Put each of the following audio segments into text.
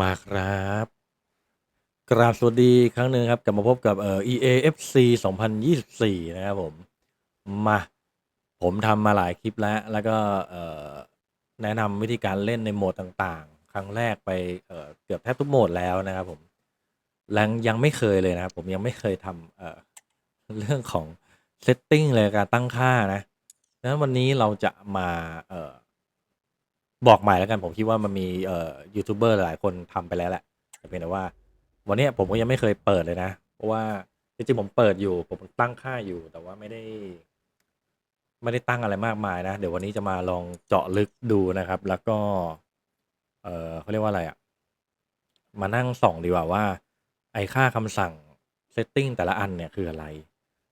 มาครับ กราบสวัสดีครั้งหนึ่งครับ กลับมาพบกับเอ่อ EAFC 2024 นะครับผม มา ผมทำมาหลายคลิปแล้ว แล้วก็เอ่อแนะนำวิธีการเล่นในโหมดต่างๆ ครั้งแรกไปเอ่อเกือบแทบทุกโหมดแล้วนะครับผมแล้วยังไม่เคยเลยนะครับ ผมยังไม่เคยทำเอ่อเรื่องของเซตติ้งเลยการตั้งค่านะดังนั้นวันนี้เราจะมาเอ่อ บอกใหม่แล้วกันผมคิดว่ามันมีเอ่อยูทูบเบอร์หลายคนทำไปแล้วแหละแต่เพียงแต่ว่า วันเนี้ยผมก็ยังไม่เคยเปิดเลยนะ เพราะว่าจริงๆผมเปิดอยู่ ผมตั้งค่าอยู่แต่ว่าไม่ได้ ไม่ได้ตั้งอะไรมากมายนะ เดี๋ยววันนี้จะมาลองเจาะลึกดูนะครับ แล้วก็ เออเขาเรียกว่าอะไรอะ่ะ มานั่งส่องดีกว่าว่า ไอ้ค่าคำสั่งเซตติ้งแต่ละอันเนี่ยคืออะไร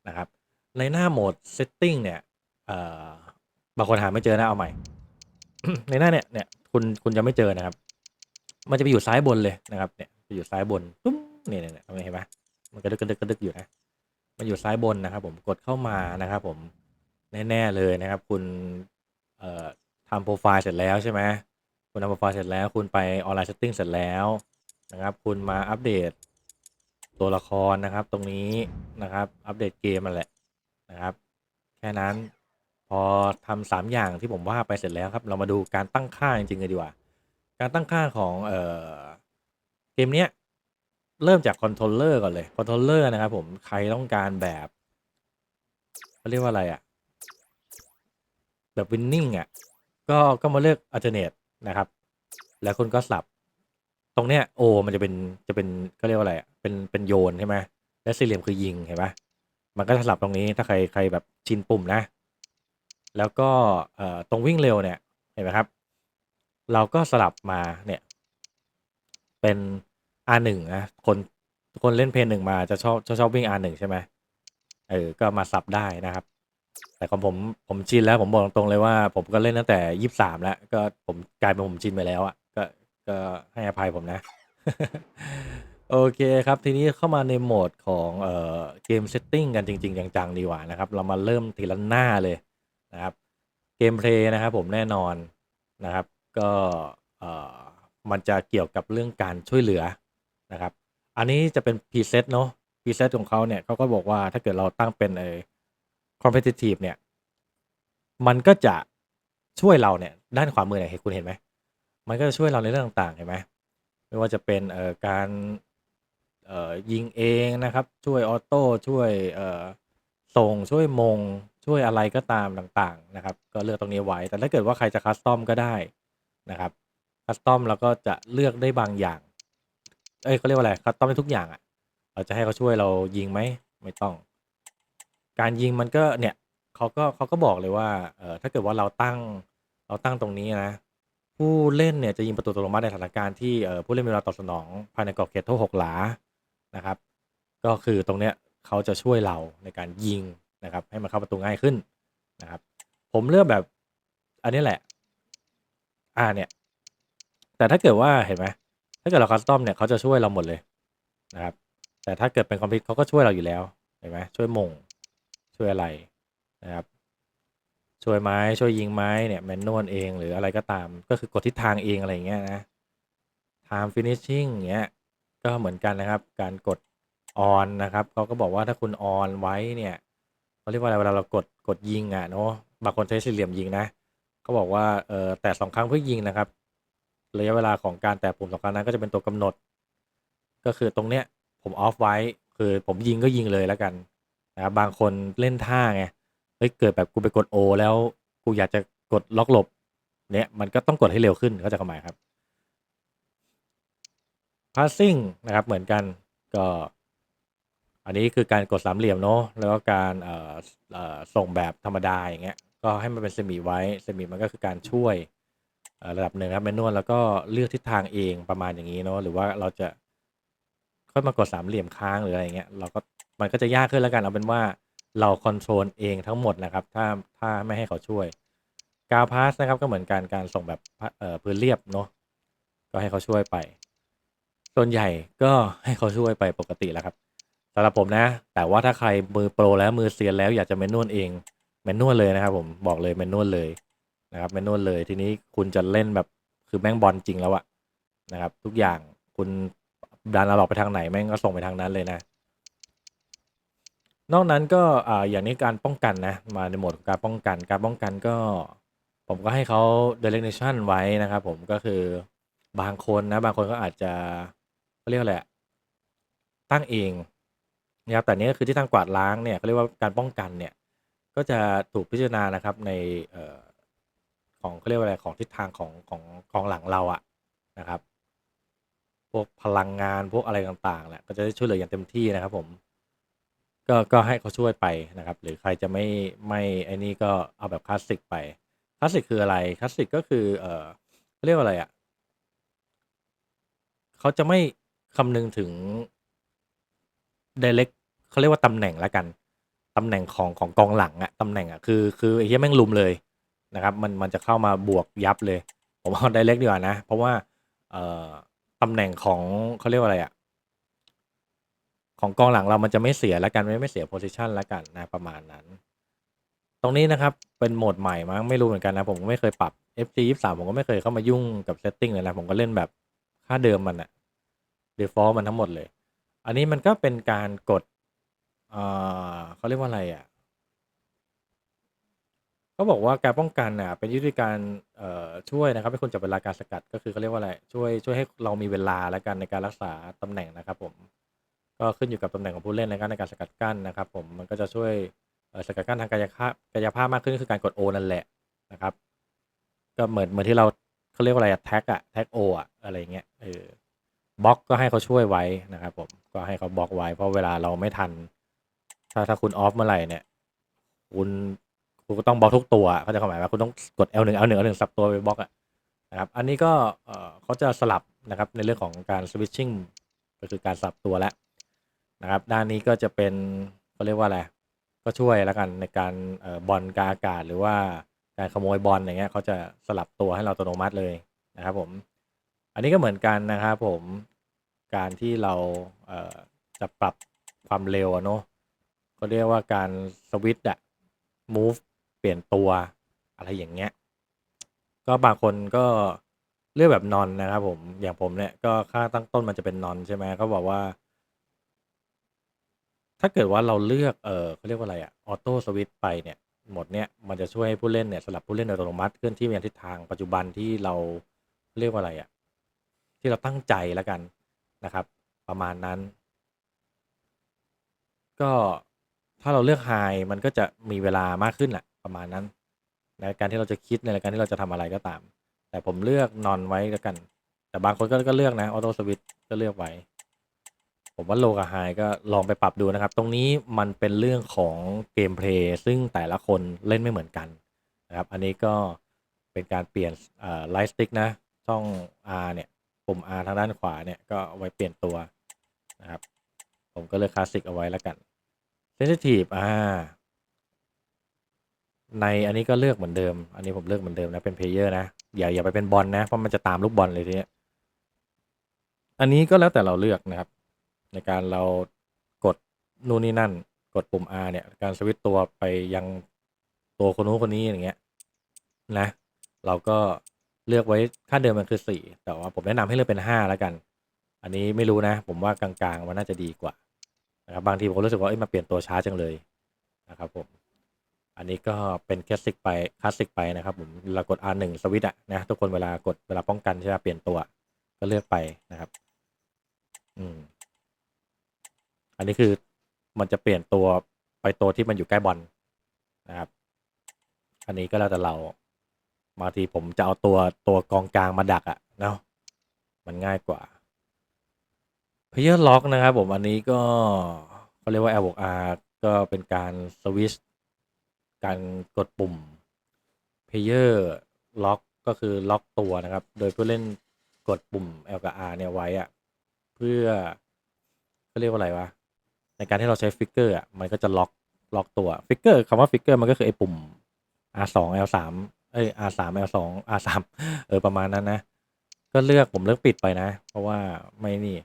นะครับ ในหน้าโหมดเซตติ้งเนี่ย เอ่อบางคนหาไม่เจอนะเอาใหม่ ในหน้าเนี่ยเนี่ยคุณคุณจะไม่เจอนะครับ มันจะไปอยู่ซ้ายบนเลยนะครับ เนี่ยไปอยู่ซ้ายบนปุ๊บเนี่ยเนี่ยเนี่ยตรงนี้เห็นไหมมันกระดึกกระดึกกระดึกอยู่นะมันอยู่ซ้ายบนนะครับ ผมกดเข้ามานะครับ ผมแน่ๆเลยนะครับ คุณเอ่อทำโปรไฟล์เสร็จแล้วใช่ไหมคุณทำโปรไฟล์เสร็จแล้ว คุณไปออนไลน์เซตติ้งเสร็จแล้วนะครับ คุณมาอัปเดตตัวละครนะครับ ตรงนี้นะครับ อัปเดตเกมมันแหละนะครับ แค่นั้น อทำสามอย่างที่ผมว่าไปเสร็จแล้วครับ เรามาดูการตั้งค่าจริงๆเลยดีกว่า การตั้งค่าของเอ่อเกมเนี้ยเริ่มจากคอนโทรลเลอร์ก่อนเลยคอนโทรลเลอร์นะครับผมใครต้องการแบบเขาเรียกว่าอะไรอะ่ะแบบวินนิ่งอะก็ก็มาเลือกอัลเทอร์เนทนะครับ แล้วคุณก็สลับ ตรงเนี้ยโอมันจะเป็นจะเป็นเขาเรียกว่าอะไรเป็นเป็นโยนใช่ไหมและสี่เหลี่ยมคือยิงเห็นปะมันก็สลับตรงนี้ถ้าใครใครแบบชินปุ่มนะ แล้วก็ตรงวิ่งเร็วเนี่ยเห็นไหมครับ เราก็สลับมาเนี่ย เป็น R1 นะคนคนเล่นเพนหนึ่งมาจะชอบชอบชอบวิ่ง R1 ใช่ไหมเออก็มาสับได้นะครับ แต่ของผมผมชินแล้วผมบอกตรงๆเลยว่า ผมก็เล่นตั้งแต่ยี่สามแล้วก็ผมกลายเป็นผมชินไปแล้วอะ่ะก็ก็ให้อภัยผมนะ โอเคครับ ทีนี้เข้ามาในโหมดของเอ่อเกมเซตติ้งกันจริง ๆ จังๆ ดีกว่านะครับ เรามาเริ่มทีละหน้าเลย นะครับ เกมเพลย์นะครับผมแน่นอนนะครับ ก็มันจะเกี่ยวกับเรื่องการช่วยเหลือนะครับ อันนี้จะเป็นพรีเซตเนาะพรีเซตของเขาเนี่ยเขาก็บอกว่าถ้าเกิดเราตั้งเป็นเออ competitive เนี่ย มันก็จะช่วยเราเนี่ยด้านขวามือเนี่ยเห็นคุณเห็นไหมมันก็จะช่วยเราในเรื่องต่างๆเห็นไหมไม่ว่าจะเป็นเอ่อการเอ่อยิงเองนะครับ ช่วยออโต้ช่วยเอ่อส่งช่วยมง ช่วยอะไรก็ตามต่างๆนะครับ ก็เลือกตรงนี้ไว้ แต่ถ้าเกิดว่าใครจะคัสตอมก็ได้นะครับคัสตอมเราก็จะเลือกได้บางอย่าง เอ้ยเขาเรียกว่าอะไรคัสตอมได้ทุกอย่างอะ่ะ เราจะให้เขาช่วยเรายิงไหมไม่ต้อง การยิงมันก็เนี่ยเขาก็เขาก็บอกเลยว่าเออถ้าเกิดว่าเราตั้งเราตั้งตรงนี้นะ ผู้เล่นเนี่ยจะยิงประตูอัตโนมัติในสถานการณ์ที่เออผู้เล่นมีเวลาตอบสนองภายในกรอบเขตโทษหกหลานะครับ ก็คือตรงเนี้ยเขาจะช่วยเราในการยิง นะครับ ให้มันเข้าประตูง่ายขึ้นนะครับ ผมเลือกแบบอันนี้แหละ อ่าเนี่ย แต่ถ้าเกิดว่าเห็นไหมถ้าเกิดเราคัสตอมเนี่ยเขาจะช่วยเราหมดเลยนะครับ แต่ถ้าเกิดเป็นคอมพิวต์เขาก็ช่วยเราอยู่แล้วเห็นไหมช่วยมงช่วยอะไรนะครับ ช่วยไม้ช่วยยิงไม้เนี่ยแมนนวลเองหรืออะไรก็ตาม ก็คือกดทิศทางเองอะไรอย่างเงี้ยนะ time finishing อย่างเงี้ยก็เหมือนกันนะครับ การกด on นนะครับเขาก็บอกว่าถ้าคุณ on ไว้เนี่ย เขาเรียกว่าอะไรเวลาเรากดกดยิงอะเนาะบางคนใช้สี่เหลี่ยมยิงนะเขาบอกว่าเออแต่สองครั้งเพื่อยิงนะครับระยะเวลาของการแตะปุ่มสองครั้งนั้นก็จะเป็นตัวกำหนด ก็คือตรงเนี้ยผมออฟไว้คือผมยิงก็ยิงเลยแล้วกันนะครับบางคนเล่นท่าไงเฮ้ยเกิดแบบกูไปกด O แล้วกูอยากจะกดล็อกหลบเนี่ยมันก็ต้องกดให้เร็วขึ้นเขาใจะหมายครับ passing นะครับเหมือนกันก็ อันนี้คือการกดสามเหลี่ยมเนาะแล้วก็การเอ่อเอ่อส่งแบบธรรมดาอย่างเงี้ยก็ให้มันเป็นเซมิไว้เซมิมันก็คือการช่วยระดับหนึ่งครับแมนนวลแล้วก็เลือกทิศทางเองประมาณอย่างนี้เนาะหรือว่าเราจะค่อยมากดสามเหลี่ยมค้างหรืออะไรอย่างเงี้ยเราก็มันก็จะยากขึ้นแล้วกันเอาเป็นว่าเราคอนโทรลเองทั้งหมดนะครับ ถ้าถ้าไม่ให้เขาช่วยกาวพาสนะครับก็เหมือนกันการส่งแบบพื้นเรียบเนาะก็ให้เขาช่วยไป ส่วนใหญ่ก็ให้เขาช่วยไปปกติแล้วครับ สำหรับผมนะ แต่ว่าถ้าใครมือโปรแล้วมือเซียนแล้วอยากจะแมนนวลเองแมนนวลเลยนะครับผมบอกเลยแมนนวลเลยนะครับแมนนวลเลยทีนี้คุณจะเล่นแบบคือแม่งบอลจริงแล้วอะนะครับ ทุกอย่างคุณดันเราออกไปทางไหนแม่งก็ส่งไปทางนั้นเลยนะ นอกนั้นก็อ่าอย่างนี้การป้องกันนะ มาในโหมดของการป้องกันการป้องกันก็ ผมก็ให้เขา designation ไว้นะครับ ผมก็คือบางคนนะ บางคนก็อาจจะเขาเรียกอะไรตั้งเอง นะครับแต่อันนี้ก็คือที่ตั้งกวาดล้างเนี่ยเขาเรียกว่าการป้องกันเนี่ยก็จะถูกพิจารณานะครับในเอ่อของเขาเรียกว่าอะไรของทิศทางของของกองหลังเราอะนะครับ พวกพลังงานพวกอะไรต่างๆแหละก็จะได้ช่วยเหลืออย่างเต็มที่นะครับ ผม ก็ก็ให้เขาช่วยไปนะครับ หรือใครจะไม่ไม่ไอ้นี่ก็เอาแบบคลาสสิกไปคลาสสิกคืออะไรคลาสสิกก็คือเออเขาเรียกว่าอะไรอะ่ะเขาจะไม่คำนึงถึง direct เขาเรียกว่าตำแหน่งละกันตำแหน่งของของกองหลังอะตำแหน่งอะคือคือไอ้เหี้ยแม่งลุมเลยนะครับมันมันจะเข้ามาบวกยับเลย ผมเอา direct ดีกว่านะ เพราะว่าเอ่อตำแหน่งของเขาเรียกว่าอะไรอะของกองหลังเรามันจะไม่เสียล้วกันไม่ไม่เสียโพซิชันล้วกันนะประมาณนั้น ตรงนี้นะครับเป็นโหมดใหม่มั้งไม่รู้เหมือนกันนะ ผมก็ไม่เคยปรับ FG 23ผมก็ไม่เคยเข้ามายุ่งกับเซตติ้งเลยนะผมก็เล่นแบบค่าเดิมมันอะ default มันทั้งหมดเลย อันนี้มันก็เป็นการกด เอ่อเขาเรียกว่าอะไรอะเขาบอกว่าการป้องกันอะเป็นวิธีการ เอ่อ ช่วยนะครับให้คุณจับเวลาการสกัด ก็คือเขาเรียกว่าอะไร ช่วยช่วยให้เรามีเวลาแล้วกันในการรักษาตำแหน่งนะครับผม ก็ขึ้นอยู่กับตำแหน่งของผู้เล่นในการในการสกัดกั้นนะครับผม มันก็จะช่วยเอ่อสกัดกั้นทางกายภาพกายภาพมากขึ้นก็คือการกด O นั่นแหละนะครับ ก็เหมือนเหมือนที่เราเขาเรียกว่าอะไรแท็กอะแท็กโออะอะไรเงี้ยเออ บล็อกก็ให้เขาช่วยไว้นะครับผมก็ให้เขาบล็อกไว้เพราะเวลาเราไม่ทัน ถ้าถ้าคุณออฟเมื่อไหร่เนี่ย คุณคุณก็ต้องบล็อกทุกตัวเขาจะควาหมายว่าคุณต้องกด L1 L1 L1 สับตัวไปบล็อกอะนะครับ อันนี้ก็เขาจะสลับนะครับในเรื่องของการ switching ก็คือการสับตัวแล้วนะครับ ด้านนี้ก็จะเป็นเขาเรียกว่าอะไรก็ช่วยแล้วกันในการออบอลกาอากาศหรือว่าการขโมยบอลอย่างเงี้ยเขาจะสลับตัวให้เราอัตโนมัติเลยนะครับผม อันนี้ก็เหมือนกันนะครับผมการที่เราเจะปรับความเร็วเนาะเขาเรียกว่าการสวิตช์อะ move เปลี่ยนตัวอะไรอย่างเงี้ย ก็บางคนก็เลือกแบบนอนนะครับผม อย่างผมเนี่ยก็ค่าตั้งต้นมันจะเป็นนอนใช่ไหมก็บอกว่า ถ้าเกิดว่าเราเลือก เออเขาเรียกว่าอะไรอะออโต้สวิตไปเนี่ยหมดเนี่ยมันจะช่วยให้ผู้เล่นเนี่ยสลับผู้เล่นโดยอัตโนมัติเคลื่อนที่ไปยังทิศทางปัจจุบันที่เราเรียกว่าอะไรอะ ที่เราตั้งใจแล้วกันนะครับ ประมาณนั้น ก็ถ้าเราเลือกไฮมันก็จะมีเวลามากขึ้นแหละประมาณนั้นในการที่เราจะคิดในการที่เราจะทำอะไรก็ตาม แต่ผมเลือกนอนไว้แล้วกัน แต่บางคนก็ก็เลือกนะออโต้สวิตก็เลือกไว้ ผมว่าโลกับไฮก็ลองไปปรับดูนะครับ ตรงนี้มันเป็นเรื่องของเกมเพลย์ซึ่งแต่ละคนเล่นไม่เหมือนกันนะครับ อันนี้ก็เป็นการเปลี่ยนไลท์สติ๊กนะช่อง R เนี่ย ปุ่ม R ทางด้านขวาเนี่ยก็เอาไว้เปลี่ยนตัวนะครับ ผมก็เลือกคลาสสิกเอาไว้แล้วกันเซนซิทีฟอ่าในอันนี้ก็เลือกเหมือนเดิม อันนี้ผมเลือกเหมือนเดิมนะเป็นเพลเยอร์นะ อย่าอย่าไปเป็นบอลนะ เพราะมันจะตามลูกบอลเลยทีเนี้อันนี้ก็แล้วแต่เราเลือกนะครับ ในการเรากดนู่นนี่นั่น กดปุ่ม R เนี่ย การสวิตตัวไปยังตัวคนนู้นคนนี้อย่างเงี้ยนะ เราก็ เลือกไว้ค่าเดิมมันคือสี่แต่ว่าผมแนะนำให้เลือกเป็นห้าแล้วกัน อันนี้ไม่รู้นะ ผมว่ากลางๆมันน่าจะดีกว่านะครับบางทีผมรู้สึกว่าเอ้ยมาเปลี่ยนตัวช้าจังเลยนะครับผมอันนี้ก็เป็นคลาสสิกไปคลาสสิกไปนะครับผมเรากด R1 สวิตช์อะนะทุกคนเวลากดเวลาป้องกันใช่ไหมเปลี่ยนตัวก็เลือกไปนะครับ อืม อันนี้คือมันจะเปลี่ยนตัวไปตัวที่มันอยู่ใกล้บอลนะครับ อันนี้ก็แล้วแต่เรา บางทีผมจะเอาตัวตัวกองกลางมาดักอะเนาะมันง่ายกว่าเพย์ล็อกนะครับผมอันนี้ก็เขาเรียกว่า L บวก R ก็เป็นการสวิชการกดปุ่ม Player ล็อกก็คือล็อกตัวนะครับ โดยผู้เล่นกดปุ่ม L กับ R เนี่ยไว้อะเพื่อเขาเรียกว่าอะไรวะในการที่เราใช้ฟิกเกอร์อะมันก็จะล็อกล็อกตัวฟิกเกอร์คำว่าฟิกเกอร์มันก็คือไอ้ปุ่ม R2 L3 เอ้ย R3 L2 R3 เออ ประมาณนั้นนะ ก็เลือกผมเลือกปิดไปนะ เพราะว่าไม่นี่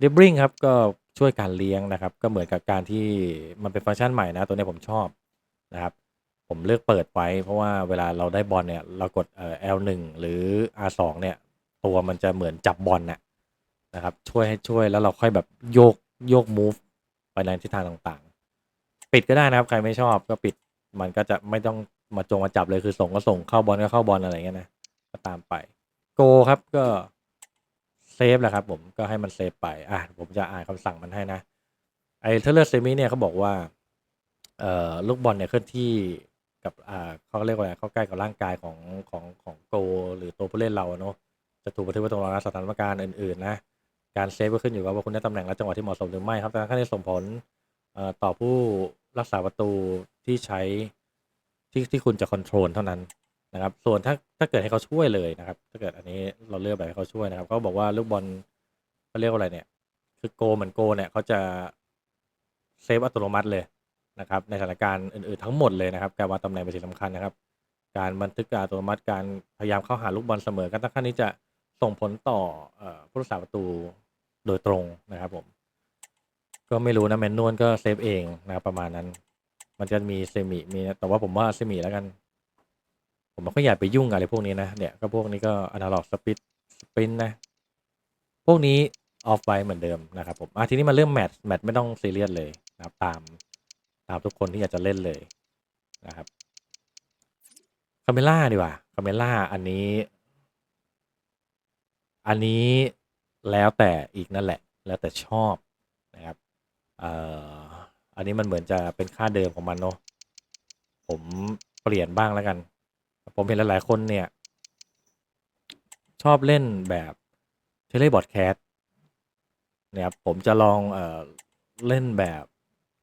ดิบริงครับ ก็ช่วยการเลี้ยงนะครับ ก็เหมือนกับการที่มันเป็นฟังก์ชันใหม่นะ ตัวนี้ผมชอบนะครับ ผมเลือกเปิดไว้ เพราะว่าเวลาเราได้บอลเนี่ย เรากดเอ่อ L1 หรือ R2 เนี่ย ตัวมันจะเหมือนจับบอลน่ะนะครับ ช่วยให้ช่วยแล้วเราค่อยแบบโยกโยก move ไปในทิศทางต่างๆ ปิดก็ได้นะครับ ใครไม่ชอบก็ปิดมันก็จะไม่ต้อง มาจงมาจับเลยคือส่งก็ส่งเข้าบอลก็เข้าบอลอะไรเงี้ยนะก็ตามไป โกครับก็เซฟแหละครับ ผมก็ให้มันเซฟไปอะผมจะอ่านคำสั่งมันให้นะไอ้เทเลอร์เซมิเนี่ยเขาบอกว่าเอ่อลูกบอลเนี่ยเคลื่อนที่กับอ่าเขาเรียกว่าอะไรเข้าใกล้กับร่างกายของของของโก หรือตัวผู้เล่นเราเนาะจะถูกบันทึกไว้ตรงสถานการณ์อื่นๆนะการเซฟก็ขึ้นอยู่กับว่าคุณได้ตำแหน่งและจังหวะที่เหมาะสมหรือไม่ครับแต่ขั้นที่ส่งผลต่อผู้รักษาประตูที่ใช้ ที่ที่คุณจะคอนโทรลเท่านั้นนะครับ ส่วนถ้าถ้าเกิดให้เขาช่วยเลยนะครับ ถ้าเกิดอันนี้เราเลือกแบบให้เขาช่วยนะครับเขาบอกว่าลูกบอลเขาเรียกว่าอะไรเนี่ย คือโกเหมือนโกเนี่ยเขาจะเซฟอัตโนมัติเลยนะครับ ในสถานการณ์อื่นๆทั้งหมดเลยนะครับ การวางตำแหน่งเป็นสิ่งสำคัญนะครับ การบันทึกการอัตโนมัติ การพยายามเข้าหาลูกบอลเสมอกันตั้งขั้นนี้จะส่งผลต่อเอ่อผู้รักษาประตูโดยตรงนะครับผม ก็ไม่รู้นะแมนนวลก็เซฟเองนะครับประมาณนั้น มันจะมีเซมิมีนะแต่ว่าผมว่าเซมิแล้วกัน ผมไม่ค่อยอยากไปยุ่งอะไรพวกนี้นะเนี่ยก็พวกนี้ก็อนาล็อกสปิดสปินนะ พวกนี้ออฟไว้เหมือนเดิมนะครับผมอะทีนี้มาเริ่มแมตช์แมตช์ไม่ต้องซีเรียสเลยนะครับตามตามทุกคนที่อยากจะเล่นเลยนะครับคาเมล่าดีกว่าคาเมล่าอันนี้ อันนี้แล้วแต่อีกนั่นแหละ แล้วแต่ชอบนะครับเอ่อ อันนี้มันเหมือนจะเป็นค่าเดิมของมันเนาะผมเปลี่ยนบ้างแล้วกัน ผมเห็นหลายๆคนเนี่ย ชอบเล่นแบบเทเลบอร์ดแคสนะครับผมจะลองเออเล่นแบบ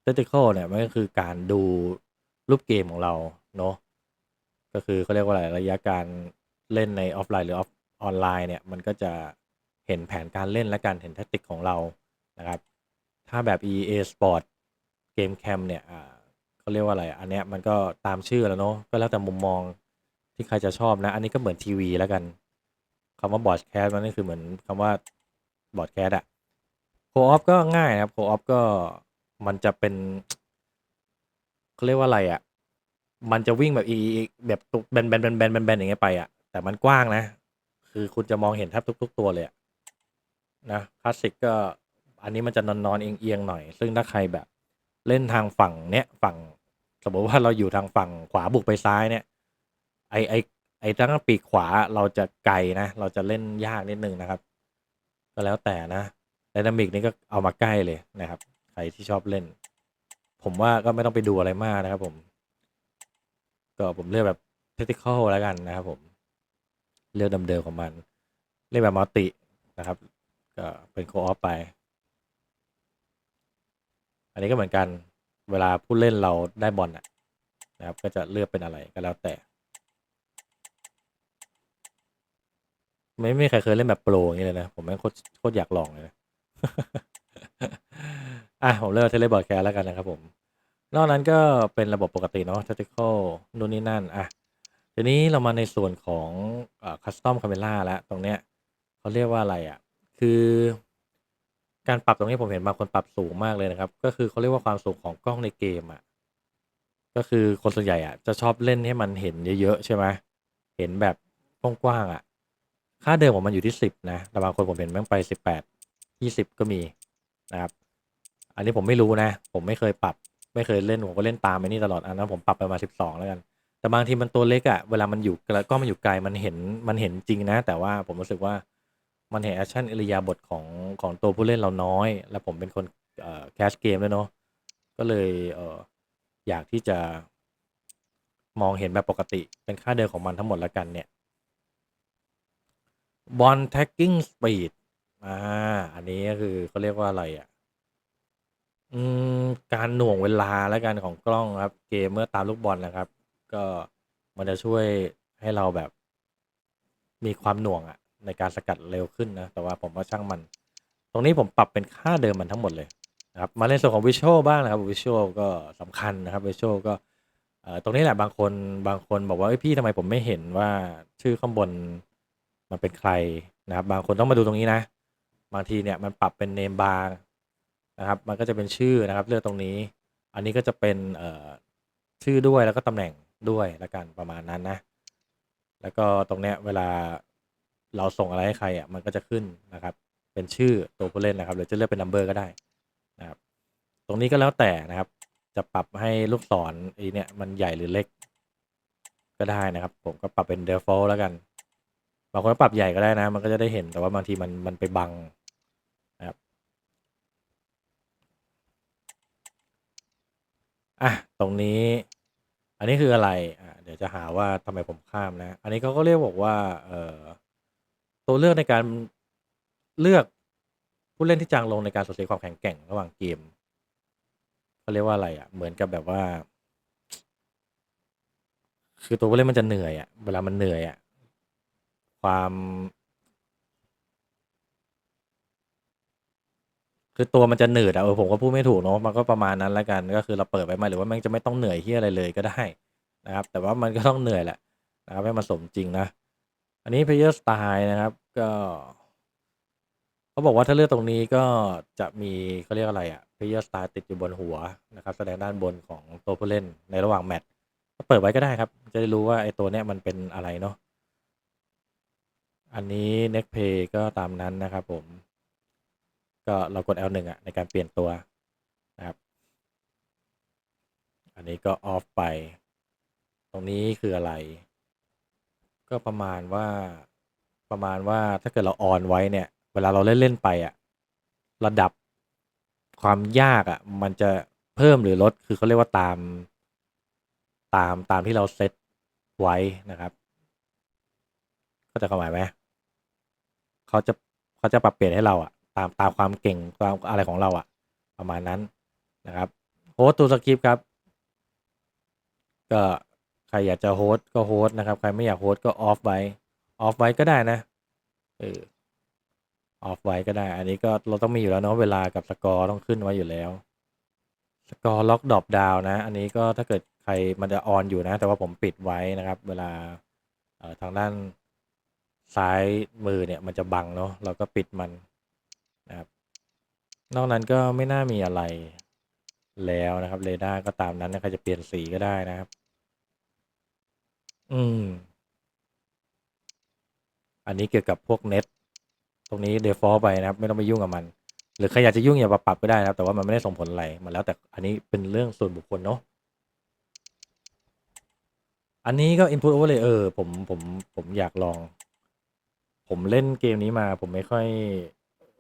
t ท c t i c a l เนี่ยมันก็คือการดูรูปเกมของเราเนาะก็คือเขาเรียกว่าอะไรระยะการเล่นในออฟไลน์หรือออฟออนไลน์เนี่ยมันก็จะเห็นแผนการเล่นและการเห็นแทคติกของเรานะครับ ถ้าแบบ EA Sport เกมแคมเนี่ยอ่าเขาเรียกว่าอะไร อันเนี้ยมันก็ตามชื่อแล้วเนาะก็แล้วแต่มุมมองที่ใครจะชอบนะ อันนี้ก็เหมือนทีวีแล้วกันคำว่าบอร์ดแคสมันก็คือเหมือนคำว่าบอร์ดแคสอะโคออฟก็ง่ายนะครับโคออฟก็มันจะเป็นเขาเรียกว่าอะไรอะมันจะวิ่งแบบอีแบบตุกแบนแบนแบนแบนแบนแบนอย่างเงี้ยไปอะแต่มันกว้างนะ คือคุณจะมองเห็นแทบทุก ๆ ตัวเลยะนะคลาสสิกก็อันนี้มันจะนอนนอนเอียงเอียงๆหน่อย ซึ่งถ้าใครแบบ เล่นทางฝั่งเนี้ยฝั่งสมมติว่าเราอยู่ทางฝั่งขวาบุกไปซ้ายเนี่ยไอไอไอทั้งปีกขวาเราจะไกลนะ เราจะเล่นยากนิดนึงนะครับ ก็แล้วแต่นะไดนามิกนี่ก็เอามาใกล้เลยนะครับ ใครที่ชอบเล่น ผมว่าก็ไม่ต้องไปดูอะไรมากนะครับผม ก็ผมเลือกแบบเทคนิคอลแล้วกันนะครับผม เลือกเดิมๆของมัน เล่นแบบมัลตินะครับ ก็เป็นโคออฟไป อันนี้ก็เหมือนกันเวลาผู้เล่นเราได้บอลนะนะครับ ก็จะเลือกเป็นอะไรก็แล้วแต่ ไม่ไม่ใครเคยเล่นแบบโปรอย่างนี้เลยนะ ผมแม่งโคตรโคตรอยากลองเลยนะอะผมเลือกเทเลบอร์ดแคร์แล้วกันนะครับผม นอกนั้นก็เป็นระบบปกติเนาะ tactical นู่นนี่นั่น อะ ทีนี้เรามาในส่วนของคัสตอมคาเมล่าแล้วตรงเนี้ยเขาเรียกว่าอะไรอะ คือ การปรับตรงนี้ผมเห็นบางคนปรับสูงมากเลยนะครับ ก็คือเขาเรียกว่าความสูงของกล้องในเกมอะก็คือคนส่วนใหญ่อะจะชอบเล่นให้มันเห็นเยอะๆใช่ไหมเห็นแบบกว้างๆอะ ค่าเดิมของมันอยู่ที่สิบนะแต่บางคนผมเห็นแม่งไปสิบแปดยี่สิบก็มีนะครับ อันนี้ผมไม่รู้นะ ผมไม่เคยปรับ ไม่เคยเล่นผมก็เล่นตามไปนี่ตลอดอันนั้นผมปรับไปมาสิบสองแล้วกัน แต่บางทีมันตัวเล็กอะ่ะเวลามันอยู่แล้วก็มันอยู่ไกลมันเห็นมันเห็นจริงนะ แต่ว่าผมรู้สึกว่า มันเห็นแอคชั่นอิริยาบถของของตัวผู้เล่นเราน้อย แล้วผมเป็นคนแคชเกมด้วยเนาะก็เลยเอออยากที่จะ มองเห็นแบบปกติ เป็นค่าเดิมของมันทั้งหมดแล้วกันเนี่ยบอลแท็กกิ้งสปีดอ่าอันนี้ก็คือเขาเรียกว่าอะไรอะ อืม การหน่วงเวลาแล้วกันของกล้องครับ เกมเมื่อตามลูกบอลนะครับ ก็มันจะช่วยให้เราแบบ มีความหน่วงอะ ในการสกัดเร็วขึ้นนะ แต่ว่าผมว่าช่างมัน ตรงนี้ผมปรับเป็นค่าเดิมมันทั้งหมดเลยนะครับ มาเล่นส่วนของวิชวลบ้างนะครับวิชวลก็สำคัญนะครับวิชวลก็ตรงนี้แหละบางคนบางคนบอกว่าพี่ทำไมผมไม่เห็นว่าชื่อข้างบนมันเป็นใครนะครับ บางคนต้องมาดูตรงนี้นะ บางทีเนี่ยมันปรับเป็นเนมบาร์นะครับ มันก็จะเป็นชื่อนะครับ เลือกตรงนี้ อันนี้ก็จะเป็นชื่อด้วยแล้วก็ตำแหน่งด้วยแล้วกันประมาณนั้นนะ แล้วก็ตรงเนี้ยเวลา เราส่งอะไรให้ใครอะมันก็จะขึ้นนะครับ เป็นชื่อตัวผู้เล่นนะครับหรือจะเลือกเป็น number ก็ได้นะครับ ตรงนี้ก็แล้วแต่นะครับ จะปรับให้ลูกศรไอีเนี่ยมันใหญ่หรือเล็ก ก็ได้นะครับ ผมก็ปรับเป็น default แล้วกันบางคนก็ปรับใหญ่ก็ได้นะ มันก็จะได้เห็นแต่ว่าบางทีมันมันไปบังนะครับอะตรงนี้ อันนี้คืออะไรอ่าเดี๋ยวจะหาว่าทำไมผมข้ามนะ อันนี้เขาก็เรียกบอกว่าเอ่อ ตัวเลือกในการเลือกผู้เล่นที่จางลงในการสูญเสียความแข็งแกร่งระหว่างเกมเขาเรียกว่าอะไรอะ เหมือนกับแบบว่า คือตัวผู้เล่นมันจะเหนื่อยอะ เวลามันเหนื่อยอะ ความคือตัวมันจะหนืดอะเออผมก็พูดไม่ถูกเนาะมันก็ประมาณนั้นล้วกันก็คือเราเปิดไปมาหรือว่ามันจะไม่ต้องเหนื่อยที่อะไรเลยก็ได้นะครับ แต่ว่ามันก็ต้องเหนื่อยแหละนะครับให้มันสมจริงนะ อันนี้ player style นะครับ ก็เขาบอกว่าถ้าเลือกตรงนี้ก็จะมีเขาเรียกอะไรอะ player style ติดอยู่บนหัวนะครับแสดงด้านบนของตัวผู้เล่นในระหว่างแมตช์ก็เปิดไว้ก็ได้ครับ จะได้รู้ว่าไอ้ตัวเนี้ยมันเป็นอะไรเนาะอันนี้ next play ก็ตามนั้นนะครับผม ก็เรากด L1 อะในการเปลี่ยนตัวนะครับ อันนี้ก็ off ไป ตรงนี้คืออะไร ก็ประมาณว่า ประมาณว่าถ้าเกิดเราออนไว้เนี่ย เวลาเราเล่นเล่นไปอะระดับความยากอะมันจะเพิ่มหรือลดคือเขาเรียกว่าตาม ตามตามที่เราเซตไว้นะครับเข้าใจความหมายไหมเขาจะเขาจะปรับเปลี่ยนให้เราอะตามตามความเก่งตามอะไรของเราอะประมาณนั้นนะครับโฮสต์ตูสคริปต์ครับ ก็ ครอยากจะโฮสต์ก็โฮสต์นะครับ ใครไม่อยากโฮสต์ก็ออฟไว้ออฟไว้ก็ได้นะเออออฟไว้ก็ได้ อันนี้ก็เราต้องมีอยู่แล้วเนาะเวลากับสกอร์ต้องขึ้นไว้อยู่แล้วสกอร์ล็อกดรอปดาวนะ อันนี้ก็ถ้าเกิดใครมันจะออนอยู่นะ แต่ว่าผมปิดไว้นะครับ เวลาเออทางด้านซ้ายมือเนี่ยมันจะบังเนาะเราก็ปิดมันนะครับ นอกนั้นก็ไม่น่ามีอะไรแล้วนะครับเรดาร์ก็ตามนั้นนะใครจะเปลี่ยนสีก็ได้นะครับ อืม อันนี้เกี่ยวกับพวกเน็ต ตรงนี้ default ไปนะครับ ไม่ต้องไปยุ่งกับมัน หรือใครอยากจะยุ่งอย่าปรับก็ได้นะครับ แต่ว่ามันไม่ได้ส่งผลอะไรมันแล้วแต่อันนี้เป็นเรื่องส่วนบุคคลเนาะอันนี้ก็ input overlay เออผมผมผมอยากลอง ผมเล่นเกมนี้มาผมไม่ค่อย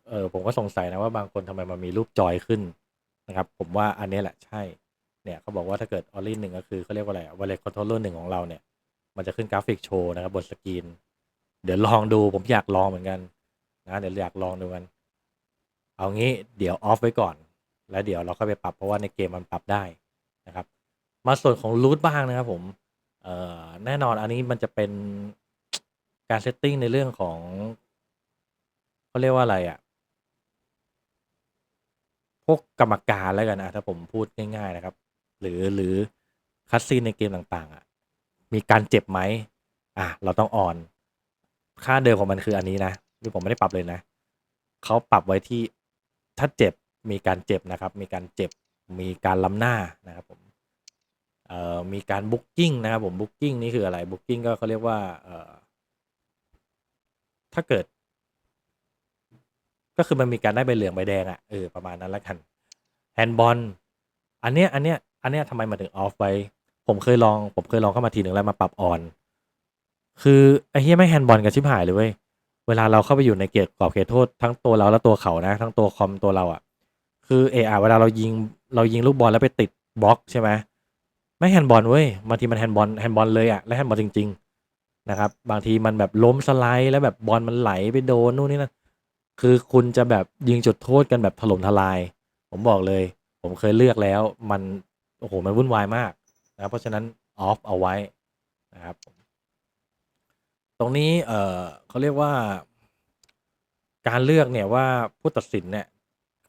เออผมก็สงสัยนะว่าบางคนทำไมมันมีรูปจอยขึ้นนะครับ ผมว่าอันนี้แหละใช่ เนี่ยเขาบอกว่าถ้าเกิดออลลี่หนึ่งก็คือเขาเรียกว่าอะไรวอลเล็ตคอนโทรลเลอร์หนึ่งของเราเนี่ย มันจะขึ้นกราฟิกโชว์นะครับบนสกรีน เดี๋ยวลองดูผมอยากลองเหมือนกันนะเดี๋ยวอยากลองดูกันเอางี้เดี๋ยวออฟไว้ก่อน แล้วเดี๋ยวเราค่อยไปปรับเพราะว่าในเกมมันปรับได้นะครับ มาส่วนของรูทบ้างนะครับผมเอ่อแน่นอนอันนี้มันจะเป็นการเซตติ้งในเรื่องของเขาเรียกว่าอะไรอะ่ะพวกกรรมการแล้วกันนะถ้าผมพูดง่ายๆนะครับ หรือหรือคัสซีนในเกมต่างๆอะ มีการเจ็บไหมอะเราต้องออน ค่าเดิมของมันคืออันนี้นะที่ผมไม่ได้ปรับเลยนะเขาปรับไว้ที่ถ้าเจ็บมีการเจ็บนะครับ มีการเจ็บมีการล้ำหน้านะครับผมเอ่อมีการบุ๊กิ้งนะครับผมบุ๊กิ้งนี่คืออะไรบุ๊กิ้งก็เขาเรียกว่าเอ่อถ้าเกิด ก็คือมันมีการได้ใบเหลืองใบแดงอะ่ะเออประมาณนั้นแล้วกันแฮนด์บอลอันเนี้ยอันเนี้ยอันเนี้ยทำไมมาถึงออฟไว้ ผมเคยลองผมเคยลองเข้ามาทีหนึ่งแล้วมาปรับออน คือไอ้เฮียไม่แฮนด์บอลกับชิบหายเลยเว้ยเวลาเราเข้าไปอยู่ในเกียรกรอบเขตโทษทั้งตัวเราและตัวเขานะ ทั้งตัวคอมตัวเราอะ่ะ คือเออเวลาเรายิงเรายิงลูกบอลแล้วไปติดบล็อกใช่ไหมไม่แฮนด์บอลเว้ยบางทีมันแฮนด์บอลแฮนด์บอลเลยอะ่ะและแฮนด์บอลจริง ๆ นะครับ บางทีมันแบบล้มสไลด์แล้วแบบบอลมันไหลไปโดนนู่นนี่นั่นคือคุณจะแบบยิงจุดโทษกันแบบถล่มทลาย ผมบอกเลย ผมเคยเลือกแล้ว มันโอ้โหมันวุ่นวายมาก นะครับเพราะฉะนั้นออฟเอาไว้นะครับ ตรงนี้เออเขาเรียกว่า การเลือกเนี่ยว่าผู้ตัดสินเนี่ย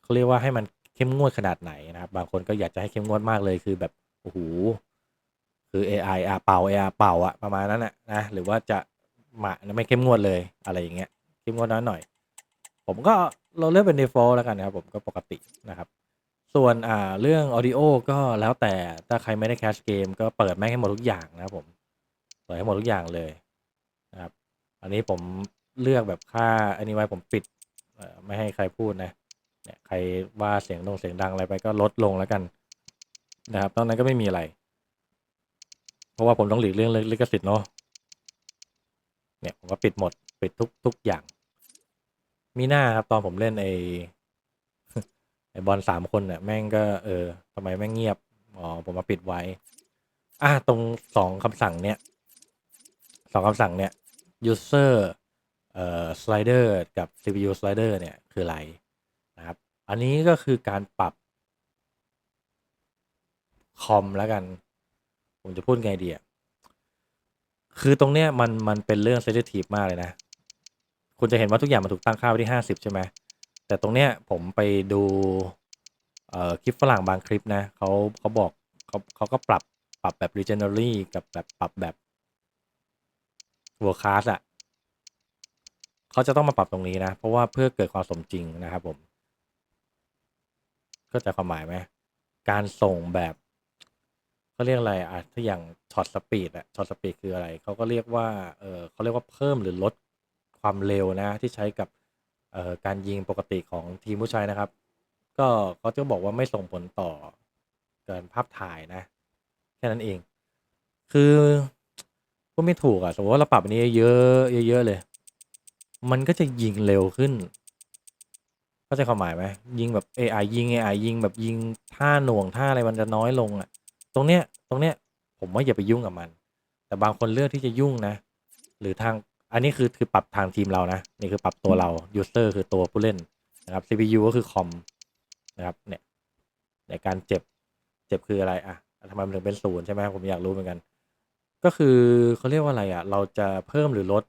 เขาเรียกว่าให้มันเข้มงวดขนาดไหนนะครับ บางคนก็อยากจะให้เข้มงวดมากเลยคือแบบโอ้โหคือ AI อะเป่า AI เป่าอะประมาณนั้นนะนะหรือว่าจะหมาไม่เข้มงวดเลยอะไรอย่างเงี้ยเข้มงวดน้อยหน่อย ผมก็เราเลือกเป็น default แล้วกันนะครับ ผมก็ปกตินะครับ ส่วน อ่า เรื่อง audio ก็แล้วแต่ ถ้าใครไม่ได้แคชเกมก็เปิดแม่งให้หมดทุกอย่างนะครับผม เปิดให้หมดทุกอย่างเลยนะครับ อันนี้ผมเลือกแบบค่าอันนี้ไว้ผมปิดไม่ให้ใครพูดนะ เนี่ยใครว่าเสียงดงเสียงดังอะไรไปก็ลดลงแล้วกัน นะครับตอนนั้นก็ไม่มีอะไร เพราะว่าผมต้องหลีกเลี่ยงลิขสิทธิ์เนาะ เนี่ยผมก็ปิดหมด ปิดทุกทุกอย่าง มีหน้าครับตอนผมเล่นไอ ไอบอลสามคนเนี่ยแม่งก็เออทำไมแม่งเงียบ อ๋อ ผมมาปิดไว้ อะตรงสองคำสั่งเนี่ยสองคำสั่งเนี่ย user เอ่อ slider กับ CPU slider เนี่ยคืออะไรนะครับ อันนี้ก็คือการปรับคอมแล้วกัน ผมจะพูดไงดีอะคือตรงเนี้ยมันมันเป็นเรื่อง sensitive มากเลยนะ คุณจะเห็นว่าทุกอย่างมันถูกตั้งค่าไว้ที่ห้าสิบใช่ไหม แต่ตรงเนี้ยผมไปดูเอ่อคลิปฝรั่งบางคลิปนะเขาเขาบอกเขาเขาก็ปรับปรับแบบ regionally กับแบบปรับแบบ world class อะเขาจะต้องมาปรับตรงนี้นะ เพราะว่าเพื่อเกิดความสมจริงนะครับผมเข้าใจความหมายไหมการส่งแบบเขาเรียกอะไรอะถ้าอย่างช็อตสปีดอะช็อตสปีดคืออะไรเขาก็เรียกว่าเออเขาเรียกว่าเพิ่มหรือลดความเร็วนะที่ใช้กับ เอ่อการยิงปกติของทีมผู้ใช้นะครับ ก็เขาจะบอกว่าไม่ส่งผลต่อการภาพถ่ายนะ แค่นั้นเอง คือก็ไม่ถูกอะสมมติว่าเราปรับอันนี้เยอะเยอะเลย มันก็จะยิงเร็วขึ้นเข้าใจความหมายไหมยิงแบบ AI ยิง AI ยิงแบบยิงท่าหน่วงท่าอะไรมันจะน้อยลงอะ ตรงเนี้ยตรงเนี้ยผมว่าอย่าไปยุ่งกับมัน แต่บางคนเลือกที่จะยุ่งนะ หรือทาง อันนี้คือคือปรับทางทีมเรานะ นี่คือปรับตัวเรา user คือตัวผู้เล่นนะครับ CPU ก็คือคอมนะครับเนี่ยในการเจ็บเจ็บคืออะไรอะทำไมมันถึงเป็นศูนย์ใช่ไหมผมอยากรู้เหมือนกัน ก็คือเขาเรียกว่าอะไรอะ เราจะเพิ่มหรือลด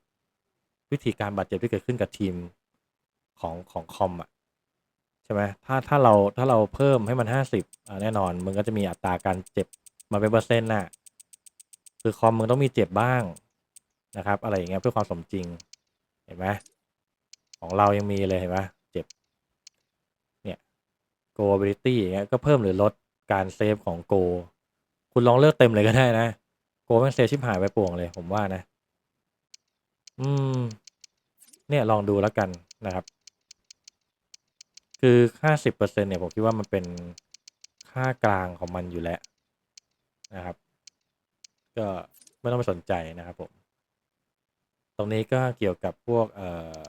วิธีการบาดเจ็บที่เกิดขึ้นกับทีมของของคอมอะใช่ไหมถ้าถ้าเราถ้าเราเพิ่มให้มันห้าสิบแน่นอนมึงก็จะมีอัตราการเจ็บมาเป็นเปอร์เซ็นต์น่ะ คือคอมมึงต้องมีเจ็บบ้าง นะครับ อะไรอย่างเงี้ยเพื่อความสมจริง เห็นไหมของเรายังมีเลยเห็นไหมเจ็บ เนี่ย go ability อย่างเงี้ยก็เพิ่มหรือลดการเซฟของ go คุณลองเลือกเต็มเลยก็ได้นะ go แม่งเซฟชิบหายไปป่วงเลย ผมว่านะ อืม เนี่ยลองดูแล้วกันนะครับ คือค่าสิบเปอร์เซ็นเนี่ยผมคิดว่ามันเป็นค่ากลางของมันอยู่แล้วนะครับ ก็ไม่ต้องไปสนใจนะครับผม ตรงนี้ก็เกี่ยวกับพวกเอ่อ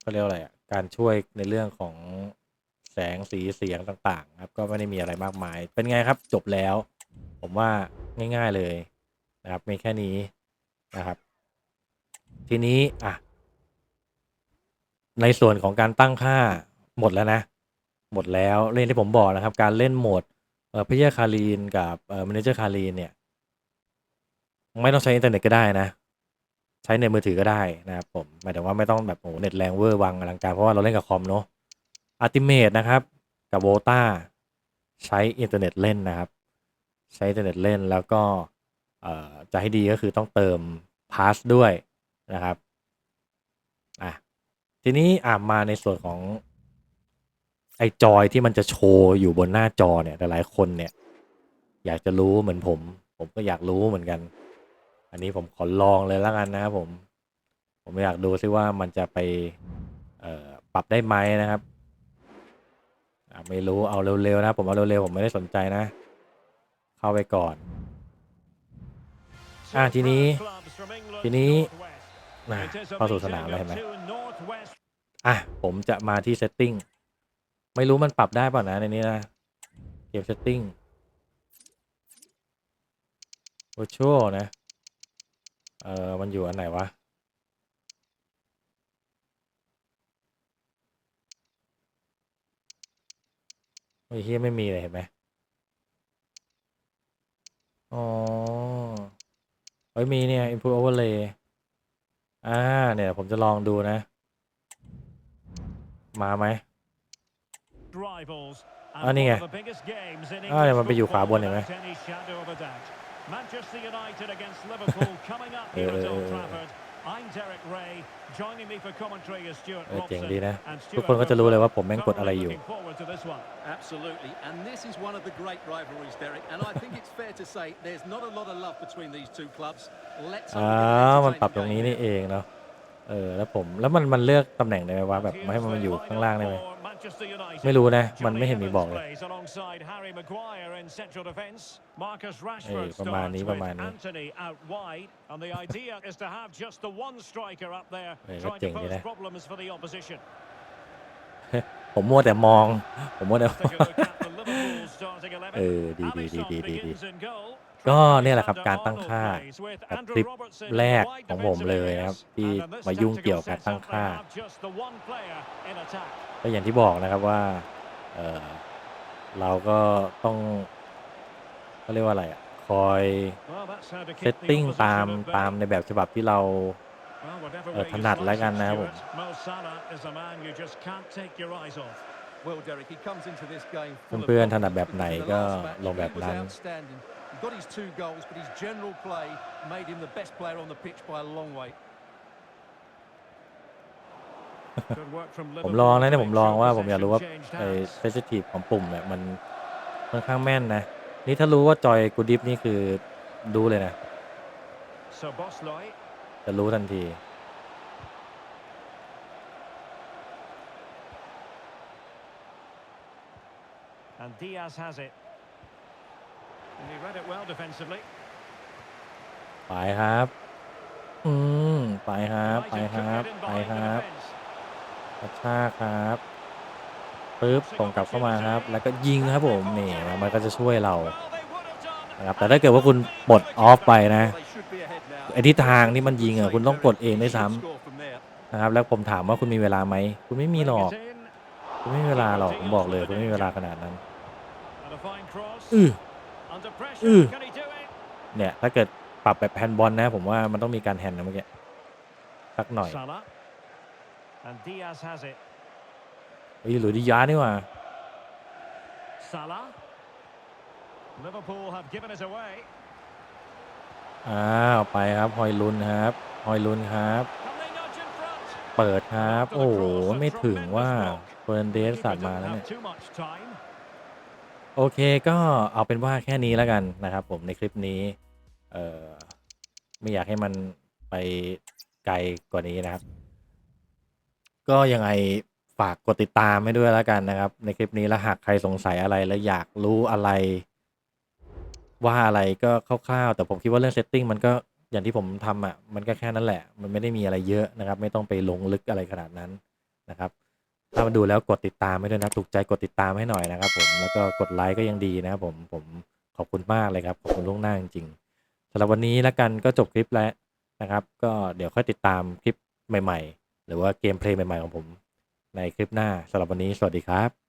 เขาเรียกว่าอะไรอะการช่วยในเรื่องของแสงสีเสียงต่างๆ ครับ ก็ไม่ได้มีอะไรมากมาย เป็นไงครับจบแล้ว ผมว่าง่าย ๆเลยนะครับมีแค่นี้นะครับ ทีนี้อะในส่วนของการตั้งค่าหมดแล้วนะ หมดแล้วเรื่องที่ผมบอกนะครับ การเล่นโหมดเอ่อพิยาคารีนกับเอ่อม a นเจอร์คารีนเนี่ย ไม่ต้องใช้อินเทอร์เน็ตก็ได้นะ ใช้ในมือถือก็ได้นะครับผมหมายถึงว่าไม่ต้องแบบโอ้เน็ตแรงเวอร์วังอลังการเพราะว่าเราเล่นกับคอมเนาะอัติเมตนะครับ กับโวตาใช้อินเทอร์เน็ตเล่นนะครับ ใช้อินเทอร์เน็ตเล่นแล้วก็เอ่อจะให้ดีก็คือต้องเติมพาสด้วยนะครับอะทีนี้อ่ามาในส่วนของไอจอยที่มันจะโชว์อยู่บนหน้าจอเนี่ยแต่หลายคนเนี่ย อยากจะรู้เหมือนผม ผมก็อยากรู้เหมือนกัน อันนี้ผมขอลองเลยแล้วกันนะครับผม ผมอยากดูซิว่ามันจะไปปรับได้ไหมนะครับไม่รู้เอาเร็วๆนะผมเอาเร็วๆผมไม่ได้สนใจนะ เข้าไปก่อน อะทีนี้ ทีนี้นะเข้าสู่สนามแล้วเห็นไหมอะผมจะมาที่ setting ไม่รู้มันปรับได้เปล่านะในนี้นะเกม setting virtual นะ เออมันอยู่อันไหนวะ โอ้ยเฮียไม่มีเลยเห็นไหมอ๋อเฮ้ยมีเนี่ย input overlay อ่า เนี่ย ผมจะลองดูนะ มาไหมอันนี้ไงอ่าอ่าเนี่เนี่ยยมัมันนไปไปออยู่ยู่ขวาขวาบบนนเห็เห็น นไหไหมมเออเออเออเออเจ๋งดีนะทุกคนก็จะรู้เลยว่าผมแม่งกดอะไรอยู่ Absolutely, and this is one of the great rivalries, Derek. And I think it's fair to say there's not a lot of love between these two clubs. Let's อ๋อ hope we get an มันปรับตรง entertaining นี้ game นี่ here. เองเนาะเออแล้วผมแล้วมันมันเลือกตำแหน่งได้ไหมวะแบบไม่ให้มันมาอยู่ข้างล่างได้ไหม ไม่รู้นะ มันไม่เห็นมีบอกเลยเออประมาณนี้ประมาณนี้เออก็เจ๋งดีนะผมมัวแต่มอง ผมมัวแต่เออดีดีดีดีดีดี ก็เนี่ยแหละครับการตั้งค่ากับคลิปแรกของผมเลยนะครับ ที่มายุ่งเกี่ยวกับการตั้งค่าก็อย่างที่บอกนะครับว่าเออเราก็ต้องเขาเรียกว่าอะไรอะคอยเซตติ้งตามตามในแบบฉบับที่เราเออถนัดแล้วกันนะครับผม เพื่อนๆถนัดแบบไหนก็ลงแบบนั้น got his two goals, but his general play made him the best player on the pitch by a long way. ผมลองนะเนี่ยผมลองว่าผมอยากรู้ว่าไอ้เซสซิทีฟของปุ่มเนี่ยมันค่อนข้างแม่นนะ นี่ถ้ารู้ว่าจอยกูดิฟนี่คือดูเลยนะ So Bosley, จะรู้ทันที and Diaz has it. ไปครับ อืม ไปครับ ไป United ค took รับ it in ไป behind ค the รับ defence. กระชากครับปึ๊บส่งกลับเข้ามาครับ แล้วก็ยิงครับผม นี่มันก็จะช่วยเรา Well, they would have done นะครับแต่ถ้าเกิดว่าคุณปลดออฟไปนะ Well, they should be ahead now. ไอ้ทิศทางที่มันยิงอะคุณต้องกดเองด้วยซ้ Should score from there. ำนะครับ แล้วผมถามว่าคุณมีเวลาไหม คุณไม่มีหรอก Bring it in, คุณไม่มีเวลาหรอก ผมบอกเลย คุณไม่มีเวลาขนาดนั้น and a fine cross. อือ Under Ừ. pressure, can he do it? เนี่ย ถ้าเกิดปรับแบบแฮนด์บอลนะ ผมว่ามันต้องมีการแฮนด์นะเมื่อกี้สักหน่อย Salah. And Diaz has it. เฮ้ยหรือดิยานี่หว่า Salah. Liverpool have given it away. อ้าวไปครับฮอยลุนครับฮอยลุนครับ Can they nudge in front? เปิดครับ After the โอ้โห cross, a ไม่ถึงว่า tremendous block. เฟิร์นเดส Keeper สัตว์มา didn't แล้วเนี่ย โอเคก็เอาเป็นว่าแค่นี้แล้วกันนะครับ ผมในคลิปนี้ เออไม่อยากให้มันไปไกลกว่านี้นะครับ ก็ยังไงฝากกดติดตามให้ด้วยแล้วกันนะครับ ในคลิปนี้แล้วหากใครสงสัยอะไรและอยากรู้อะไร ว่าอะไรก็คร่าวๆแต่ผมคิดว่าเรื่องเซตติ้งมันก็อย่างที่ผมทำอะมันก็แค่นั้นแหละ มันไม่ได้มีอะไรเยอะนะครับ ไม่ต้องไปลงลึกอะไรขนาดนั้นนะครับ ถ้ามาดูแล้วกดติดตามให้ด้วยนะถูกใจกดติดตามให้หน่อยนะครับ ผมแล้วก็กดไลค์ก็ยังดีนะครับผมผมขอบคุณมากเลยครับขอบคุณล่วงหน้าจริงๆสำหรับวันนี้แล้วกันก็จบคลิปแล้วนะครับ ก็เดี๋ยวค่อยติดตามคลิปใหม่ ๆ หรือว่าเกมเพลย์ใหม่ๆของผม ในคลิปหน้าสำหรับวันนี้สวัสดีครับ